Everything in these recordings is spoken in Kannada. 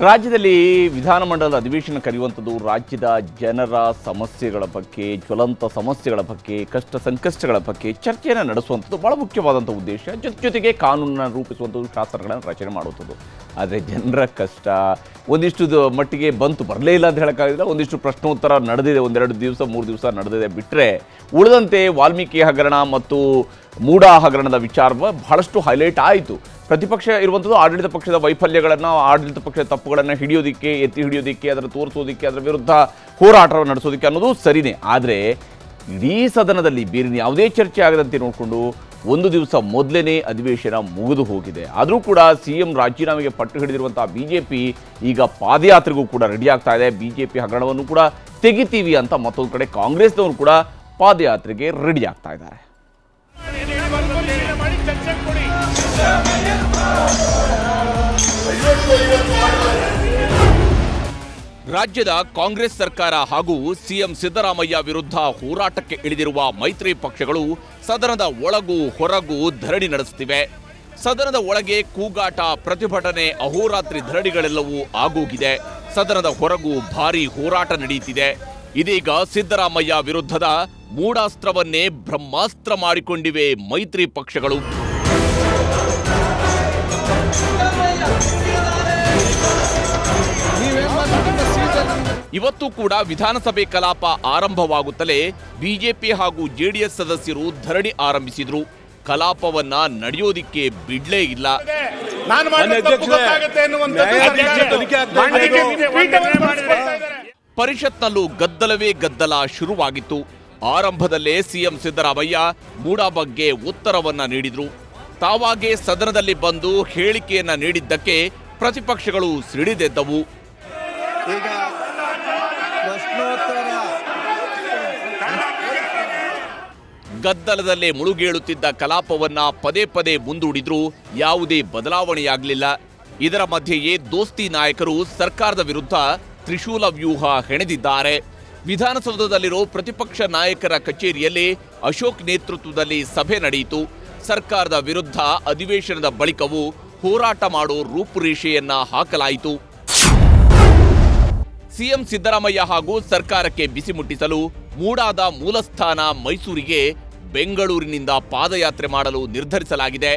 ರಾಜ್ಯದಲ್ಲಿ ವಿಧಾನಮಂಡಲದ ಅಧಿವೇಶನ ಕರೆಯುವಂಥದ್ದು ರಾಜ್ಯದ ಜನರ ಸಮಸ್ಯೆಗಳ ಬಗ್ಗೆ, ಜ್ವಲಂತ ಸಮಸ್ಯೆಗಳ ಬಗ್ಗೆ ಕಷ್ಟ ಸಂಕಷ್ಟಗಳ ಬಗ್ಗೆ ಚರ್ಚೆಯನ್ನು ನಡೆಸುವಂಥದ್ದು ಬಹಳ ಮುಖ್ಯವಾದಂಥ ಉದ್ದೇಶ. ಜೊತೆ ಜೊತೆಗೆ ಕಾನೂನನ್ನು ರೂಪಿಸುವಂಥದ್ದು ಶಾಸ್ತ್ರಗಳನ್ನು ರಚನೆ ಮಾಡುವಂಥದ್ದು. ಆದರೆ ಜನರ ಕಷ್ಟ. ಒಂದಿಷ್ಟು ಮಟ್ಟಿಗೆ ಬಂತು, ಬರಲೇ ಇಲ್ಲ ಅಂತ ಹೇಳೋಕ್ಕಾಗಿಲ್ಲ ಒಂದಿಷ್ಟು ಪ್ರಶ್ನೋತ್ತರ ನಡೆದಿದೆ. ಒಂದೆರಡು ದಿವಸ, ಮೂರು ದಿವಸ ನಡೆದಿದೆ. ಬಿಟ್ಟರೆ ಉಳಿದಂತೆ ವಾಲ್ಮೀಕಿ ಹಗರಣ ಮತ್ತು ಮೂಡ ಹಗರಣದ ವಿಚಾರ ಬಹಳಷ್ಟು ಹೈಲೈಟ್ ಆಯಿತು. ಪ್ರತಿಪಕ್ಷ ಇರುವಂಥದ್ದು ಆಡಳಿತ ಪಕ್ಷದ ವೈಫಲ್ಯಗಳನ್ನು, ಆಡಳಿತ ಪಕ್ಷದ ತಪ್ಪುಗಳನ್ನು ಹಿಡಿಯೋದಕ್ಕೆ, ಎತ್ತಿ ಹಿಡಿಯೋದಕ್ಕೆ, ಅದರ ತೋರಿಸೋದಕ್ಕೆ, ಅದರ ವಿರುದ್ಧ ಹೋರಾಟವನ್ನು ನಡೆಸೋದಕ್ಕೆ ಅನ್ನೋದು ಸರಿನೇ. ಆದರೆ ಇಡೀ ಸದನದಲ್ಲಿ ಬೇರೆ ಯಾವುದೇ ಚರ್ಚೆ ಆಗದಂತೆ ನೋಡಿಕೊಂಡು ಒಂದು ದಿವಸ ಮೊದಲನೇ ಅಧಿವೇಶನ ಮುಗಿದು ಹೋಗಿದೆ. ಆದರೂ ಕೂಡ ಸಿ ಎಂ ರಾಜೀನಾಮೆಗೆ ಪಟ್ಟು ಹಿಡಿದಿರುವಂಥ ಬಿ ಜೆ ಪಿ ಈಗ ಪಾದಯಾತ್ರೆಗೂ ಕೂಡ ರೆಡಿ ಆಗ್ತಾ ಇದೆ. ಬಿ ಜೆ ಪಿ ಹಗರಣವನ್ನು ಕೂಡ ತೆಗಿತೀವಿ ಅಂತ ಮತ್ತೊಂದು ಕಡೆ ಕಾಂಗ್ರೆಸ್ನವರು ಕೂಡ ಪಾದಯಾತ್ರೆಗೆ ರೆಡಿ ಆಗ್ತಾ ಇದ್ದಾರೆ. ರಾಜ್ಯದ ಕಾಂಗ್ರೆಸ್ ಸರ್ಕಾರ ಹಾಗೂ ಸಿಎಂ ಸಿದ್ದರಾಮಯ್ಯ ವಿರುದ್ಧ ಹೋರಾಟಕ್ಕೆ ಇಳಿದಿರುವ ಮೈತ್ರಿ ಪಕ್ಷಗಳು ಸದನದ ಒಳಗೂ ಹೊರಗೂ ಧರಣಿ ನಡೆಸುತ್ತಿವೆ. ಸದನದ ಒಳಗೆ ಕೂಗಾಟ, ಪ್ರತಿಭಟನೆ, ಅಹೋರಾತ್ರಿ ಧರಣಿಗಳೆಲ್ಲವೂ ಆಗೋಗಿದೆ. ಸದನದ ಹೊರಗೂ ಭಾರೀ ಹೋರಾಟ ನಡೆಯುತ್ತಿದೆ. ಇದೀಗ ಸಿದ್ದರಾಮಯ್ಯ ವಿರುದ್ಧದ ಮೂಢಾಸ್ತ್ರವನ್ನೇ ಬ್ರಹ್ಮಾಸ್ತ್ರ ಮಾಡಿಕೊಂಡಿವೆ ಮೈತ್ರಿ ಪಕ್ಷಗಳು. ಇವತ್ತು ಕೂಡ ವಿಧಾನಸಭೆ ಕಲಾಪ ಆರಂಭವಾಗುತ್ತಲೇ ಬಿಜೆಪಿ ಹಾಗೂ ಜೆಡಿಎಸ್ ಸದಸ್ಯರು ಧರಣಿ ಆರಂಭಿಸಿದ್ರು. ಕಲಾಪವನ್ನ ನಡೆಯೋದಿಕ್ಕೆ ಬಿಡ್ಲೇ ಇಲ್ಲ. ಪರಿಷತ್ನಲ್ಲೂ ಗದ್ದಲವೇ ಗದ್ದಲ ಶುರುವಾಗಿತ್ತು. ಆರಂಭದಲ್ಲೇ ಸಿಎಂ ಸಿದ್ದರಾಮಯ್ಯ ಮೂಡ ಬಗ್ಗೆ ಉತ್ತರವನ್ನ ನೀಡಿದ್ರು. ತಾವಾಗೇ ಸದನದಲ್ಲಿ ಬಂದು ಹೇಳಿಕೆಯನ್ನ ನೀಡಿದ್ದಕ್ಕೆ ಪ್ರತಿಪಕ್ಷಗಳು ಸಿಡಿದೆದ್ದವು. ಗದ್ದಲದಲ್ಲೇ ಮುಳುಗೇಳುತ್ತಿದ್ದ ಕಲಾಪವನ್ನ ಪದೇ ಪದೇ ಮುಂದೂಡಿದ್ರೂ ಯಾವುದೇ ಬದಲಾವಣೆಯಾಗಲಿಲ್ಲ. ಇದರ ಮಧ್ಯೆಯೇ ದೋಸ್ತಿ ನಾಯಕರು ಸರ್ಕಾರದ ವಿರುದ್ಧ ತ್ರಿಶೂಲ ವ್ಯೂಹ ಹೆಣೆದಿದ್ದಾರೆ. ವಿಧಾನಸೌಧದಲ್ಲಿರೋ ಪ್ರತಿಪಕ್ಷ ನಾಯಕರ ಕಚೇರಿಯಲ್ಲಿ ಅಶೋಕ್ ನೇತೃತ್ವದಲ್ಲಿ ಸಭೆ ನಡೆಯಿತು. ಸರ್ಕಾರದ ವಿರುದ್ಧ ಅಧಿವೇಶನದ ಬಳಿಕವೂ ಹೋರಾಟ ಮಾಡೋ ರೂಪುರೇಷೆಯನ್ನ ಹಾಕಲಾಯಿತು. ಸಿಎಂ ಸಿದ್ದರಾಮಯ್ಯ ಹಾಗೂ ಸರ್ಕಾರಕ್ಕೆ ಬಿಸಿ ಮುಟ್ಟಿಸಲು ಮೂಡಾದ ಮೂಲಸ್ಥಾನ ಮೈಸೂರಿಗೆ ಬೆಂಗಳೂರಿನಿಂದ ಪಾದಯಾತ್ರೆ ಮಾಡಲು ನಿರ್ಧರಿಸಲಾಗಿದೆ.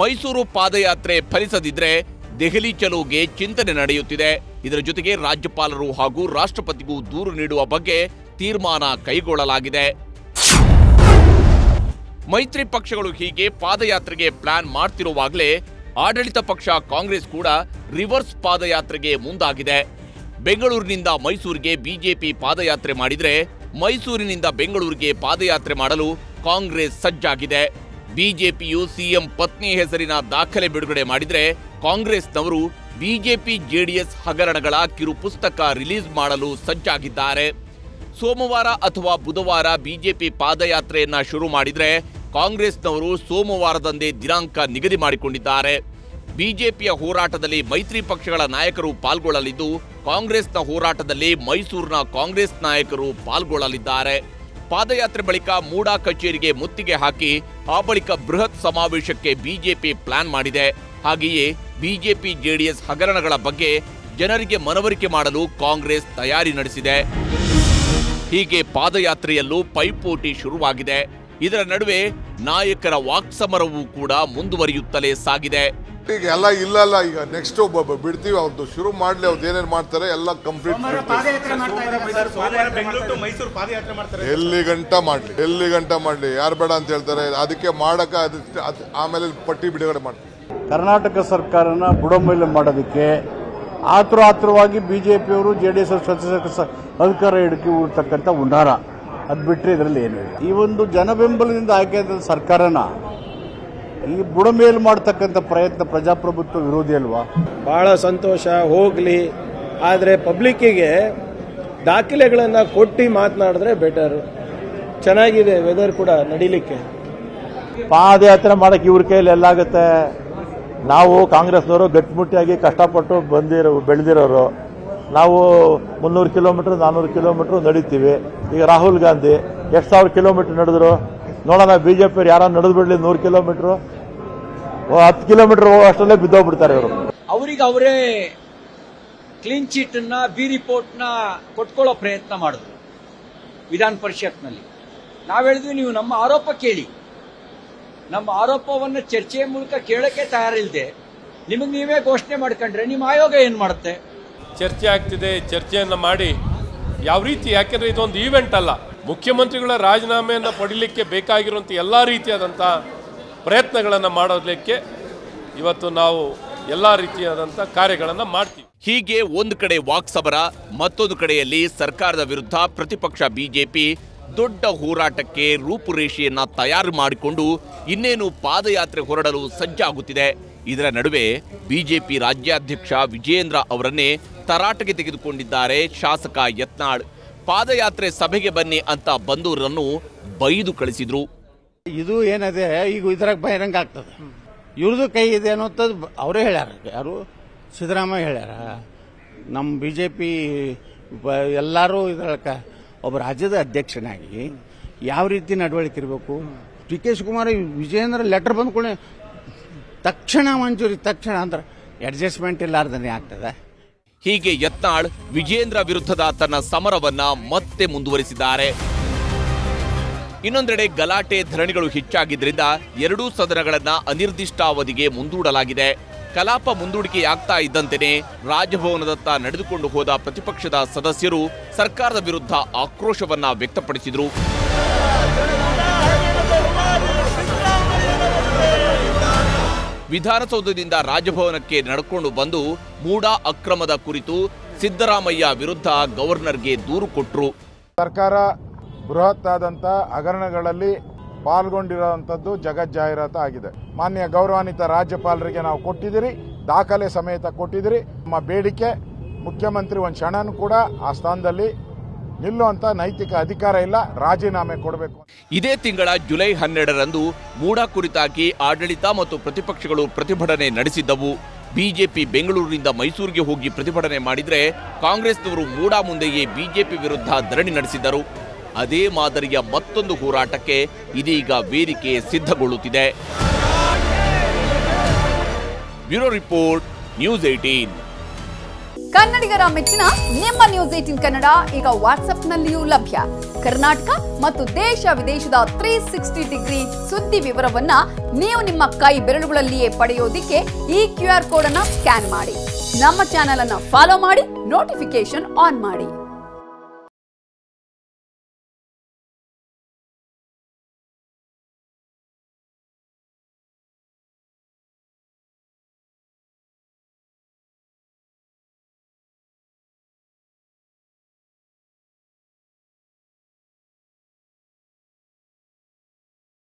ಮೈಸೂರು ಪಾದಯಾತ್ರೆ ಫಲಿಸದಿದ್ರೆ ದೆಹಲಿ ಚಲೋಗೆ ಚಿಂತನೆ ನಡೆಯುತ್ತಿದೆ. ಇದರ ಜೊತೆಗೆ ರಾಜ್ಯಪಾಲರು ಹಾಗೂ ರಾಷ್ಟ್ರಪತಿಗೂ ದೂರು ನೀಡುವ ಬಗ್ಗೆ ತೀರ್ಮಾನ ಕೈಗೊಳ್ಳಲಾಗಿದೆ. ಮೈತ್ರಿ ಪಕ್ಷಗಳು ಹೀಗೆ ಪಾದಯಾತ್ರೆಗೆ ಪ್ಲಾನ್ ಮಾಡ್ತಿರುವಾಗಲೇ ಆಡಳಿತ ಪಕ್ಷ ಕಾಂಗ್ರೆಸ್ ಕೂಡ ರಿವರ್ಸ್ ಪಾದಯಾತ್ರೆಗೆ ಮುಂದಾಗಿದೆ. ಬೆಂಗಳೂರಿನಿಂದ ಮೈಸೂರಿಗೆ ಬಿಜೆಪಿ ಪಾದಯಾತ್ರೆ ಮಾಡಿದರೆ ಮೈಸೂರಿನಿಂದ ಬೆಂಗಳೂರಿಗೆ ಪಾದಯಾತ್ರೆ ಮಾಡಲು ಕಾಂಗ್ರೆಸ್ ಸಜ್ಜಾಗಿದೆ. ಬಿಜೆಪಿಯು ಸಿಎಂ ಪತ್ನಿ ಹೆಸರಿನ ದಾಖಲೆ ಬಿಡುಗಡೆ ಮಾಡಿದರೆ ಕಾಂಗ್ರೆಸ್ನವರು ಬಿಜೆಪಿ ಜೆಡಿಎಸ್ ಹಗರಣಗಳ ಕಿರು ಪುಸ್ತಕ ರಿಲೀಸ್ ಮಾಡಲು ಸಜ್ಜಾಗಿದ್ದಾರೆ. ಸೋಮವಾರ ಅಥವಾ ಬುಧವಾರ ಬಿಜೆಪಿ ಪಾದಯಾತ್ರೆಯನ್ನ ಶುರು ಮಾಡಿದರೆ ಕಾಂಗ್ರೆಸ್ನವರು ಸೋಮವಾರದಂದೇ ದಿನಾಂಕ ನಿಗದಿ ಮಾಡಿಕೊಂಡಿದ್ದಾರೆ. ಬಿಜೆಪಿಯ ಹೋರಾಟದಲ್ಲಿ ಮೈತ್ರಿ ಪಕ್ಷಗಳ ನಾಯಕರು ಪಾಲ್ಗೊಳ್ಳಲಿದ್ದು ಕಾಂಗ್ರೆಸ್ನ ಹೋರಾಟದಲ್ಲಿ ಮೈಸೂರಿನ ಕಾಂಗ್ರೆಸ್ ನಾಯಕರು ಪಾಲ್ಗೊಳ್ಳಲಿದ್ದಾರೆ. ಪಾದಯಾತ್ರೆ ಬಳಿಕ ಮೂಡಾ ಕಚೇರಿಗೆ ಮುತ್ತಿಗೆ ಹಾಕಿ, ಆ ಬಳಿಕ ಬೃಹತ್ ಸಮಾವೇಶಕ್ಕೆ ಬಿಜೆಪಿ ಪ್ಲಾನ್ ಮಾಡಿದೆ. ಹಾಗೆಯೇ ಬಿಜೆಪಿ ಜೆಡಿಎಸ್ ಹಗರಣಗಳ ಬಗ್ಗೆ ಜನರಿಗೆ ಮನವರಿಕೆ ಮಾಡಲು ಕಾಂಗ್ರೆಸ್ ತಯಾರಿ ನಡೆಸಿದೆ. ಹೀಗೆ ಪಾದಯಾತ್ರೆಯಲ್ಲೂ ಪೈಪೋಟಿ ಶುರುವಾಗಿದೆ. ಇದರ ನಡುವೆ ನಾಯಕರ ವಾಕ್ಸಮರವೂ ಕೂಡ ಮುಂದುವರಿಯುತ್ತಲೇ ಸಾಗಿದೆ. ಈಗ ಎಲ್ಲ ಇಲ್ಲ ಅಲ್ಲ ಈಗ ನೆಕ್ಸ್ಟ್ ಬಿಡ್ತೀವಿ ಅವ್ರದ್ದು ಶುರು ಮಾಡಲಿ ಅವ್ರದ್ದು ಏನೇನು ಮಾಡ್ತಾರೆ ಎಲ್ಲ ಕಂಪ್ಲೀಟ್ ಎಲ್ಲಿ ಗಂಟ ಮಾಡಲಿ ಎಲ್ಲಿ ಗಂಟ ಮಾಡಲಿ ಯಾರು ಬೇಡ ಅಂತ ಹೇಳ್ತಾರೆ ಅದಕ್ಕೆ ಮಾಡಕ ಅದ್- ಆಮೇಲೆ ಪಟ್ಟಿ ಬಿಡುಗಡೆ ಮಾಡ್ತೀವಿ. ಕರ್ನಾಟಕ ಸರ್ಕಾರನ ಬುಡಮೇಲೆ ಮಾಡೋದಕ್ಕೆ ಆತುರ ಆತುರವಾಗಿ ಬಿ ಜೆ ಡಿ ಎಸ್ ಅಧಿಕಾರ ಹಿಡಿಕೆ ಉಳ್ತಕ್ಕಂಥ ಉಂಡಾರ. ಅದು ಬಿಟ್ಟರೆ ಇದರಲ್ಲಿ ಏನೂ ಇಲ್ಲ. ಈ ಒಂದು ಜನಬೆಂಬಲದಿಂದ ಆದ ಸರ್ಕಾರನ ಈ ಬುಡಮೇಲು ಮಾಡ್ತಕ್ಕಂಥ ಪ್ರಯತ್ನ ಪ್ರಜಾಪ್ರಭುತ್ವ ವಿರೋಧಿ ಅಲ್ವಾ? ಬಹಳ ಸಂತೋಷ ಹೋಗ್ಲಿ. ಆದರೆ ಪಬ್ಲಿಕ್ಕಿಗೆ ದಾಖಲೆಗಳನ್ನು ಕೊಟ್ಟು ಮಾತನಾಡಿದ್ರೆ ಬೆಟರ್ ಚೆನ್ನಾಗಿದೆ ವೆದರ್ ಕೂಡ ನಡಿಲಿಕ್ಕೆ. ಪಾದಯಾತ್ರೆ ಮಾಡಕ್ ಇವ್ರ ಕೈಯಲ್ಲಿ ಎಲ್ಲಾಗುತ್ತೆ ನಾವು ಕಾಂಗ್ರೆಸ್ನವರು ಗಟ್ಟಿಮುಟ್ಟಿಯಾಗಿ ಕಷ್ಟಪಟ್ಟು ಬಂದಿರೋ ಬೆಳೆದಿರೋರು. ನಾವು ಮುನ್ನೂರು ಕಿಲೋಮೀಟ್ರ್ ನಾನ್ನೂರು ಕಿಲೋಮೀಟ್ರ್ ನಡೀತೀವಿ. ಈಗ ರಾಹುಲ್ ಗಾಂಧಿ ಎಷ್ಟು ಸಾವಿರ ಕಿಲೋಮೀಟ್ರ್ ನಡೆದ್ರು? ನೋಡೋಣ ಬಿ ಜೆ ಪಿಯವ್ರು ಯಾರು ನಡೆದು ಬಿಡಲಿ ನೂರು ಕಿಲೋಮೀಟ್ರು? ಹತ್ತು ಕಿಲೋಮೀಟರ್ ಹೋಗೋ ಅಷ್ಟರಲ್ಲೇ ಬಿದ್ದೋಗ್ಬಿಡ್ತಾರೆ ಇವರು. ಅವ್ರಿಗೆ ಅವರೇ ಕ್ಲೀನ್ ಚೀಟನ್ನ ಬಿ ರಿಪೋರ್ಟ್ನ ಕೊಟ್ಕೊಳ್ಳೋ ಪ್ರಯತ್ನ ಮಾಡಿದ್ರು ವಿಧಾನ ಪರಿಷತ್ನಲ್ಲಿ. ನಾವು ಹೇಳಿದ್ವಿ ನೀವು ನಮ್ಮ ಆರೋಪ ಕೇಳಿ. ನಮ್ಮ ಆರೋಪವನ್ನು ಚರ್ಚೆಯ ಮೂಲಕ ಕೇಳಕ್ಕೆ ತಯಾರಿಲ್ಲದೆ ನಿಮಗೆ ನೀವೇ ಘೋಷಣೆ ಮಾಡ್ಕೊಂಡ್ರೆ ನಿಮ್ಮ ಆಯೋಗ ಏನು ಮಾಡುತ್ತೆ? ಚರ್ಚೆ ಆಗ್ತಿದೆ ಚರ್ಚೆಯನ್ನು ಮಾಡಿ. ಯಾವ ರೀತಿ ಯಾಕೆಂದ್ರೆ ಇದೊಂದು ಈವೆಂಟ್ ಅಲ್ಲ. ಮುಖ್ಯಮಂತ್ರಿಗಳ ರಾಜೀನಾಮೆಯನ್ನು ಪಡೀಲಿಕ್ಕೆ ಬೇಕಾಗಿರುವಂಥ ಎಲ್ಲ ರೀತಿಯಾದಂಥ ಪ್ರಯತ್ನಗಳನ್ನು ಮಾಡೋದಕ್ಕೆ ಇವತ್ತು ನಾವು ಎಲ್ಲ ರೀತಿಯಾದಂಥ ಕಾರ್ಯಗಳನ್ನು ಮಾಡ್ತೀವಿ. ಹೀಗೆ ಒಂದು ಕಡೆ ವಾಕ್ಸಬರ ಮತ್ತೊಂದು ಕಡೆಯಲ್ಲಿ ಸರ್ಕಾರದ ವಿರುದ್ಧ ಪ್ರತಿಪಕ್ಷ ಬಿಜೆಪಿ ದೊಡ್ಡ ಹೋರಾಟಕ್ಕೆ ರೂಪುರೇಷೆಯನ್ನು ತಯಾರು ಮಾಡಿಕೊಂಡು ಇನ್ನೇನು ಪಾದಯಾತ್ರೆ ಹೊರಡಲು ಸಜ್ಜಾಗುತ್ತಿದೆ. ಇದರ ನಡುವೆ ಬಿಜೆಪಿ ರಾಜ್ಯಾಧ್ಯಕ್ಷ ವಿಜೇಂದ್ರ ಅವರನ್ನೇ ತರಾಟೆಗೆ ತೆಗೆದುಕೊಂಡಿದ್ದಾರೆ ಶಾಸಕ ಯತ್ನಾಳ್. ಪಾದಯಾತ್ರೆ ಸಭೆಗೆ ಬನ್ನಿ ಅಂತ ಬಂದೂರನ್ನು ಬೈದು ಕಳಿಸಿದ್ರು. ಇದು ಏನದೆ, ಈಗ ಇದ್ರಾಗ ಬಹಿರಂಗ ಆಗ್ತದೆ. ಇವ್ರದ್ದು ಕೈ ಇದೆ ಅನ್ನೋದು ಅವರೇ ಹೇಳ್ಯಾರ. ಯಾರು? ಸಿದ್ದರಾಮಯ್ಯ ಹೇಳ್ಯಾರ. ನಮ್ಮ ಬಿ ಜೆ ಪಿ ಎಲ್ಲರೂ ಇದ್ರೊಳಕ ಒಬ್ಬ ರಾಜ್ಯದ ಅಧ್ಯಕ್ಷನಾಗಿ ಯಾವ ರೀತಿ ನಡವಳಿಕೆ ಇರಬೇಕು? D K Shivakumar Vijayendra letter ಬಂದ್ಕೊಳ್ಳಿ ತಕ್ಷಣ ಮಂಜೂರಿ ತಕ್ಷಣ ಅಂದ್ರೆ ಅಡ್ಜಸ್ಟ್ಮೆಂಟ್ ಇಲ್ಲಾರ್ದನೆ ಆಗ್ತದೆ. ಹೀಗೆ ಯತ್ನಾಳ್ ವಿಜೇಂದ್ರ ವಿರುದ್ಧದ ತನ್ನ ಸಮರವನ್ನ ಮತ್ತೆ ಮುಂದುವರಿಸಿದ್ದಾರೆ. ಇನ್ನೊಂದೆಡೆ ಗಲಾಟೆ ಧರಣಿಗಳು ಹೆಚ್ಚಾಗಿದ್ದರಿಂದ ಎರಡೂ ಸದನಗಳನ್ನ ಅನಿರ್ದಿಷ್ಟಾವಧಿಗೆ ಮುಂದೂಡಲಾಗಿದೆ. ಕಲಾಪ ಮುಂದೂಡಿಕೆಯಾಗ್ತಾ ಇದ್ದಂತೆಯೇ ರಾಜಭವನದತ್ತ ನಡೆದುಕೊಂಡು ಹೋದ ಪ್ರತಿಪಕ್ಷದ ಸದಸ್ಯರು ಸರ್ಕಾರದ ವಿರುದ್ಧ ಆಕ್ರೋಶವನ್ನ ವ್ಯಕ್ತಪಡಿಸಿದರು. ವಿಧಾನಸೌಧದಿಂದ ರಾಜಭವನಕ್ಕೆ ನಡ್ಕೊಂಡು ಬಂದು ಮೂಡಾ ಅಕ್ರಮದ ಕುರಿತು ಸಿದ್ದರಾಮಯ್ಯ ವಿರುದ್ಧ ಗವರ್ನರ್ಗೆ ದೂರು ಕೊಟ್ಟರು ಸರ್ಕಾರ ಬೃಹತ್ ಆದಂತ ಹಗರಣಗಳಲ್ಲಿ ಪಾಲ್ಗೊಂಡಿರುವಂತದ್ದು ಜಗಜ್ಜಾಹೀರಾತು ಆಗಿದೆ. ಮಾನ್ಯ ಗೌರವಾನ್ವಿತ ರಾಜ್ಯಪಾಲರಿಗೆ ನಾವು ಕೊಟ್ಟಿದ್ದೀರಿ, ದಾಖಲೆ ಸಮೇತ ಕೊಟ್ಟಿದ್ದೀರಿ. ನಮ್ಮ ಬೇಡಿಕೆ, ಮುಖ್ಯಮಂತ್ರಿ ಒಂದು ಕ್ಷಣನೂ ಕೂಡ ಆ ಸ್ಥಾನದಲ್ಲಿ ನಿಲ್ಲುವಂತ ನೈತಿಕ ಅಧಿಕಾರ ಇಲ್ಲ, ರಾಜೀನಾಮೆ ಕೊಡಬೇಕು ಇದೇ ತಿಂಗಳ ಜುಲೈ ಹನ್ನೆರಡರಂದು ಮೂಡ ಕುರಿತಾಗಿ ಆಡಳಿತ ಮತ್ತು ಪ್ರತಿಪಕ್ಷಗಳು ಪ್ರತಿಭಟನೆ ನಡೆಸಿದ್ದವು. ಬಿಜೆಪಿ ಬೆಂಗಳೂರಿನಿಂದ ಮೈಸೂರಿಗೆ ಹೋಗಿ ಪ್ರತಿಭಟನೆ ಮಾಡಿದರೆ ಕಾಂಗ್ರೆಸ್ನವರು ಮೂಡಾ ಮುಂದೆಯೇ ಬಿಜೆಪಿ ವಿರುದ್ಧ ಧರಣಿ ನಡೆಸಿದ್ದರು. ಅದೇ ಮಾದರಿಯ ಮತ್ತೊಂದು ಹೋರಾಟಕ್ಕೆ ಇದೀಗ ವೇದಿಕೆ ಸಿದ್ಧಗೊಳ್ಳುತ್ತಿದೆ. ಬ್ಯೂರೋ ರಿಪೋರ್ಟ್, ನ್ಯೂಸ್ ಏಟೀನ್ ಕನ್ನಡಿಗರ ಮೆಚ್ಚಿನ ನಿಮ್ಮ ನ್ಯೂಸ್ ಏಟೀನ್ ಕನ್ನಡ ಈಗ ವಾಟ್ಸ್ಆಪ್ನಲ್ಲಿಯೂ ಲಭ್ಯ. ಕರ್ನಾಟಕ ಮತ್ತು ದೇಶ ವಿದೇಶದ ತ್ರೀ ಸಿಕ್ಸ್ಟಿ ಡಿಗ್ರಿ ಸುದ್ದಿ ವಿವರವನ್ನ ನೀವು ನಿಮ್ಮ ಕೈ ಬೆರಳುಗಳಲ್ಲಿಯೇ ಪಡೆಯೋದಿಕ್ಕೆ ಈ ಕ್ಯೂ ಆರ್ ಕೋಡ್ ಅನ್ನ ಸ್ಕ್ಯಾನ್ ಮಾಡಿ. ನಮ್ಮ ಚಾನೆಲ್ ಅನ್ನ ಫಾಲೋ ಮಾಡಿ ನೋಟಿಫಿಕೇಶನ್ ಆನ್ ಮಾಡಿ.